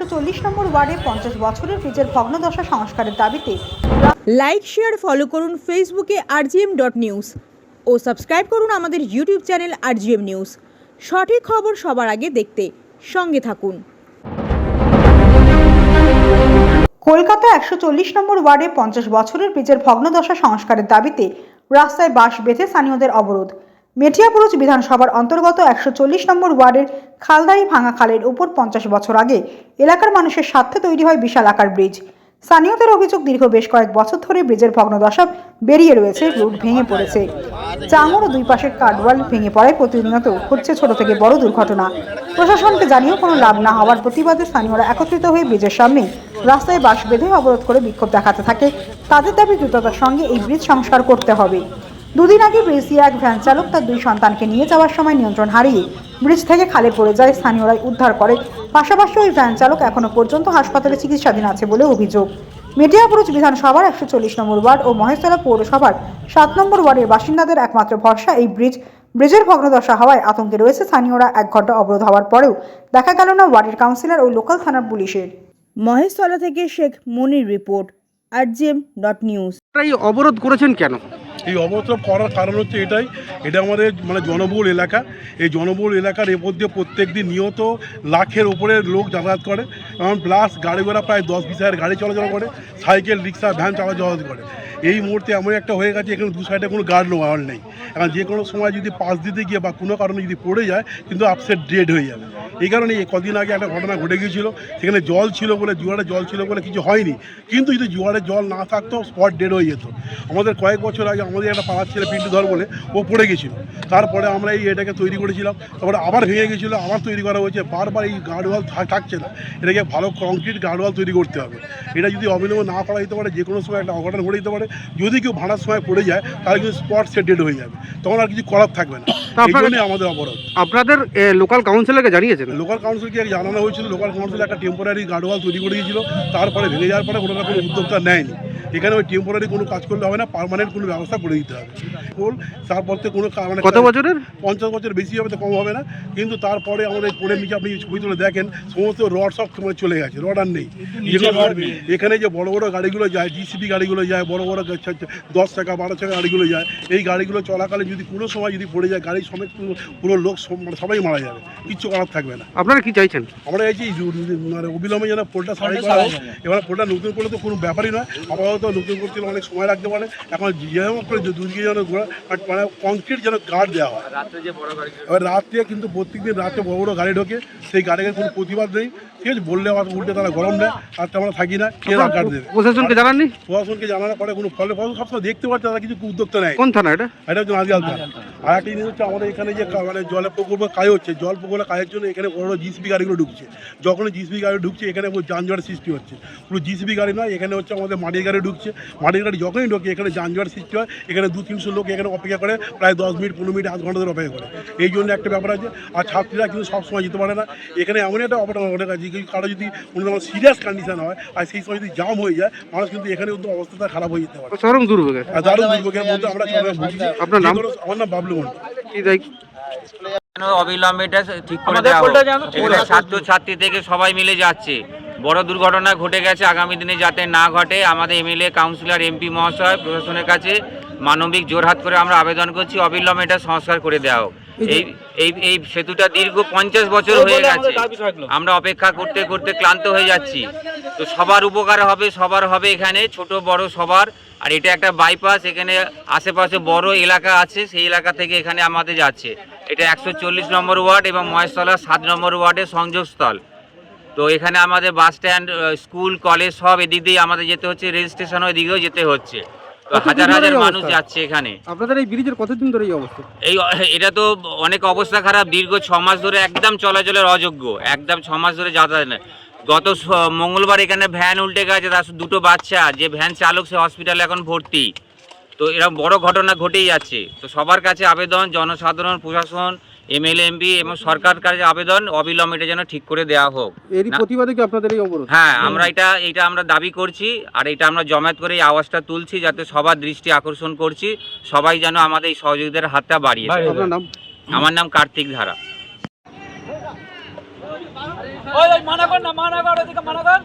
একশো চল্লিশ নম্বর ওয়ার্ডে পঞ্চাশ বছরের ব্রিজের ভগ্নদশা সংস্কারের দাবিতে লাইক শেয়ার ফলো করুন ফেসবুকে আরজিএম ডট নিউজ ও সাবস্ক্রাইব করুন আমাদের ইউটিউব চ্যানেল আরজিএম নিউজ। সঠিক খবর সবার আগে দেখতে সঙ্গে থাকুন। কলকাতা একশো চল্লিশ নম্বর ওয়ার্ডে পঞ্চাশ বছরের ব্রিজের ভগ্নদশা সংস্কারের দাবিতে রাস্তায় বাঁশ বেঁধে স্থানীয়দের অবরোধ। মেটিয়াপুরুষ বিধানসভার অন্তর্গত একশো চল্লিশ নম্বর ওয়ার্ডের খালদাই ভাঙা খালের উপর পঞ্চাশ বছর আগে এলাকার মানুষের স্বার্থে তৈরি হয় বিশাল আকার ব্রিজ। স্থানীয়দের অভিযোগ দীর্ঘ বেশ কয়েক বছর ধরে ব্রিজের ভগ্নদশা বেরিয়ে রয়েছে, রুট ভেঙে পড়েছে। চাঙর দুই পাশের কাঠওয়াল ভেঙে পড়ায় প্রতিনিয়ত ঘটছে ছোট থেকে বড় দুর্ঘটনা। প্রশাসনকে জানিয়েও কোনো লাভ না হওয়ার প্রতিবাদে স্থানীয়রা একত্রিত হয়ে ব্রিজের সামনে রাস্তায় বাঁশ বেঁধে অবরোধ করে বিক্ষোভ দেখাতে থাকে। তাদের দাবি দ্রুততার সঙ্গে এই ব্রিজ সংস্কার করতে হবে। দুদিন আগে ব্রিজ এক ভ্যান চালক তার দুই সন্তানকে নিয়ে যাওয়ার সময় নিয়ন্ত্রণ হারিয়ে ব্রিজ থেকে খালে পড়ে যায়। স্থানীয়রাই উদ্ধার করে। পাশাপাশি ওই ভ্যান চালক এখনও পর্যন্ত হাসপাতালে চিকিৎসাধীন আছে বলে অভিযোগ। মেটিয়াপুরুষ বিধানসভার একশো চল্লিশ নম্বর ওয়ার্ড ও মহেশতলা পৌরসভার সাত নম্বর ওয়ার্ডের বাসিন্দাদের একমাত্র ভরসা এই ব্রিজ। ব্রিজের ভগ্নদশা হওয়ায় আতঙ্কে রয়েছে স্থানীয়রা এক ঘণ্টা অবরোধ হওয়ার পরেও দেখা গেল না ওয়ার্ডের কাউন্সিলর ও লোকাল থানার পুলিশের। মহেশতলা থেকে Sheikh Monir report, RGM dot news. অবরোধ করেছেন কেন? এই অবস্থান করার কারণ হচ্ছে এটাই। এটা আমাদের মানে জনবহুল এলাকা। এই জনবহুল এলাকার এর মধ্যে প্রত্যেক দিন নিয়ত লাখের উপরে লোক যাতায়াত করে। এবং প্লাস গাড়ি ঘোড়া প্রায় দশ বিশ হাজার গাড়ি চলাচল করে। সাইকেল, রিক্সা, ভ্যান চলাচল করে। এই মুহূর্তে এমন একটা হয়ে গেছে, এখানে দু সাইডে কোনো গার্ড নোয়াল নেই এখন যে কোনো সময় যদি পাশ দিতে গিয়ে বা কোনো কারণে যদি পড়ে যায়, কিন্তু আপসেট ডেড হয়ে যাবে। এই কারণে কদিন আগে একটা ঘটনা ঘটে গিয়েছিল, সেখানে জল ছিল বলে, জোয়ারে জল ছিল বলে কিছু হয়নি। কিন্তু যদি জোয়ারে জল না থাকতো স্পট ডেড হয়ে যেত। আমাদের কয়েক বছর আগে আমাদের একটা পাড়ার ছেলে পিন্টু ধর বলে, ও পড়ে গেছিল তারপরে আমরা এই এটাকে তৈরি করেছিলাম, তারপরে আবার ভেঙে গেছিল আবার তৈরি করা হয়েছে। বারবার এই গার্ডওয়াল থাকছে না। এটাকে ভালো কংক্রিট গার্ডওয়াল তৈরি করতে হবে। এটা যদি অবিলম্ব না করা যেতে পারে, যে কোনো সময় একটা অঘটন ঘটে যেতে পারে যদি কেউ ভাড়ার সময় পড়ে যায় তাহলে কিন্তু স্পট সে ডেড হয়ে যাবে। তখন আর কিছু করার থাকবে না। এই জন্যই আমাদের অবরোধ। আপনাদের লোকাল কাউন্সিলরকে জানিয়েছেন? লোকাল কাউন্সিলকে জানানো হয়েছিল। লোকাল কাউন্সিল একটা টেম্পোরারি গার্ডওয়াল তৈরি করে দিয়েছিল। তারপরে ভেঙে যাওয়ার পরে কোনো না কোনো উদ্যোক্তা নেয়নি। এখানে ওই টেম্পোরারি কোনো কাজ করলে হবে না পার্মানেন্ট কোনো ব্যবস্থা করে দিতে হবে। পোল তারপর তো কোনো মানে কত বছরের? পঞ্চাশ বছর বেশি হবে তো কম হবে না। কিন্তু তারপরে আমাদের কোড়ের নিচে আপনি ছবি তুলে দেখেন সমস্ত রড সব সময় চলে গেছে রড আর নেই। এখানে যে বড় বড় গাড়িগুলো যায় জিসিবি গাড়িগুলো যায় বড় বড় দশ টাকা বারো টাকা গাড়িগুলো যায় এই গাড়িগুলো চলাকালে যদি কোনো সময় যদি পড়ে যায় গাড়ি সমেত পুরো- পুরো লোক মানে সবাই মারা যাবে কিচ্ছু করার থাকবে না। আপনারা কি চাইছেন? আমরা এই যে মানে অবিলম্বে যেন পোলটা সারাই করা এবার পোলটা নতুন করলে তো কোনো ব্যাপারই নয়। আপাতত নতুন করতে হলে অনেক সময় লাগতে পারে। এখন যেমন করে দুদিকে যেন ঘোরা- বাট মানে কংক্রিট যেন গার্ড দেওয়া হয়। এবার রাত্রে কিন্তু প্রত্যেক দিন রাতে বড় বড় গাড়ি ঢোকে সেই গাড়ির কোনো প্রতিবাদ নেই। ঠিক আছে বললে আবার উল্টে তারা গরম দেয় রাত্রে আমরা থাকি না কে গার্ড দেবে? প্রশাসনকে জানাননি? প্রশাসনকে জানানোর পরে কোনো ফলে ফল সবসময় দেখতে পাচ্ছে তারা কিছু উদ্যোক্তা নেয়। কোন থানা এটা? এটা হচ্ছে নাজিয়াল থানা। আর একটা জিনিস হচ্ছে আমাদের এখানে যে মানে জলের প্রকল্প কাজ হচ্ছে জল প্রকল্প কাজের জন্য এখানে বড় জিসিবি গাড়িগুলো ঢুকছে। যখন জিসিবি গাড়ি ঢুকছে এখানে পুরো যানজটের সৃষ্টি হচ্ছে। পুরো জিসিবি গাড়ি নয় এখানে হচ্ছে আমাদের মাটির গাড়ি ঢুকছে। মাটির গাড়ি যখনই ঢোকে এখানে যানজটের সৃষ্টি হয়। এখানে দু তিনশো লোক এখানে অপেক্ষা করে প্রায় দশ মিনিট পনেরো মিনিট আধ ঘণ্টা ধরে অপেক্ষা করে। এই জন্য একটা ব্যাপার আছে। আর ছাত্রীরা কিন্তু সবসময় যেতে পারে না। এখানে এমন একটা অপরাধ ঘটে গেছে যে কারও যদি কোনো রকম সিরিয়াস কন্ডিশন হয় আর সেই সময় যদি জাম হয়ে যায় মানুষ কিন্তু এখানে কিন্তু অবস্থাটা খারাপ হয়ে যেতে পারে। চরম দুর্ভোগের দারুণ দুর্ভোগের মধ্যে আমরা আপনার নাম? আমার নাম বাবলু মন্ডল কি যেন অবিলম্বে এটা ঠিক করে দেওয়া হোক ছাত্র ছাত্রী থেকে সবাই মিলে যাচ্ছে। বড় দুর্ঘটনা ঘটে গেছে আগামী দিনে যাতে না ঘটে। আমাদের এমএলএ কাউন্সিলর এমপি মহাশয় প্রশাসনের কাছে মানবিক জোরহাত করে আমরা আবেদন করছি। অবিলম্বে এটা সংস্কার করে দেওয়া হোক। এই এই এই সেতুটা দীর্ঘ পঞ্চাশ বছর হয়ে গেছে। আমরা অপেক্ষা করতে করতে ক্লান্ত হয়ে যাচ্ছি। তো সবার উপকার হবে সবার হবে এখানে ছোট বড় সবার। আর এটা একটা বাইপাস এখানে আশেপাশে বড় এলাকা আছে সেই এলাকা থেকে এখানে আমাদের যাচ্ছে। এটা একশো চল্লিশ নম্বর ওয়ার্ড এবং মহেশতলা সাত নম্বর ওয়ার্ডের সংযোগস্থল। তো এখানে আমাদের বাস স্ট্যান্ড স্কুল কলেজ সব এদিক দিয়ে আমাদের যেতে হচ্ছে রেল স্টেশনও এদিকেও যেতে হচ্ছে। হাজার হাজার মানুষ? যাচ্ছে এখানে। আপনাদের এই ব্রিজের কতদিন ধরে এই অবস্থা? এই এটা তো অনেক অবস্থা খারাপ। দীর্ঘ ছ মাস ধরে একদম চলাচলের অযোগ্য। একদম ছ মাস ধরে যাতায়াত নেই। গত মঙ্গলবার এখানে ভ্যান উল্টে গেছে তার দুটো বাচ্চা। যে ভ্যান চালক সে হসপিটালে এখন ভর্তি। তো এরকম বড় ঘটনা ঘটেই যাচ্ছে। তো সবার কাছে আবেদন জনসাধারণ প্রশাসন এমএলএ এমপি এবং সরকার কাছে আবেদন অবিলম্বে এটা যেন ঠিক করে দেওয়া হোক এরই প্রতিবাদে কি আপনাদের এই অবরোধ হ্যাঁ আমরা এটা এটা আমরা দাবি করছি আর এটা আমরা জমায়েত করে এই আওয়াজটা তুলছি যাতে সবার দৃষ্টি আকর্ষণ করছি সবাই যেন আমাদের এই সহযোগিতার হাতটা বাড়িয়ে দেয়। আপনার নাম আমার নাম কার্তিক ধারা ওই ওই মানা কর না মানা কর ওদিকে মানা কর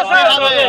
অবিলম্বে আমাদের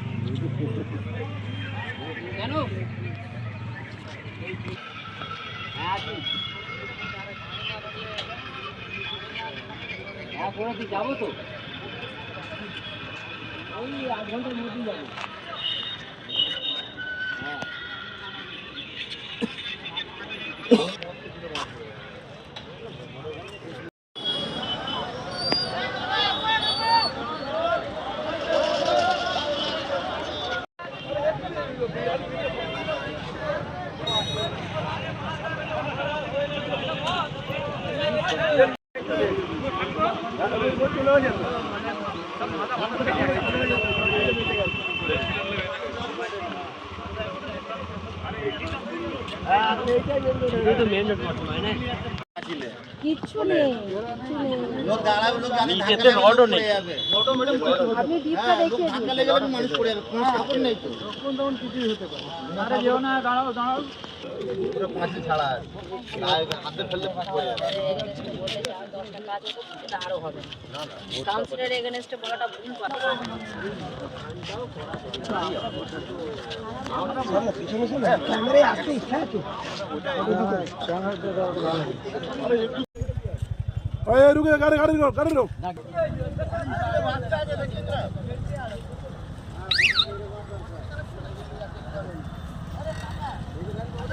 মানুষ পড়ে যাবে কোনো? কাপড় নেই তো পুরো আছে আর হাতে ফেললে পাঁচ পড়ে যাবে আরও হবে কাউন্সিলের এগেনস্টে বলাটা ভুল কথা রুকে, গাড়ি গাড়ি রোক গাড়ি রোক।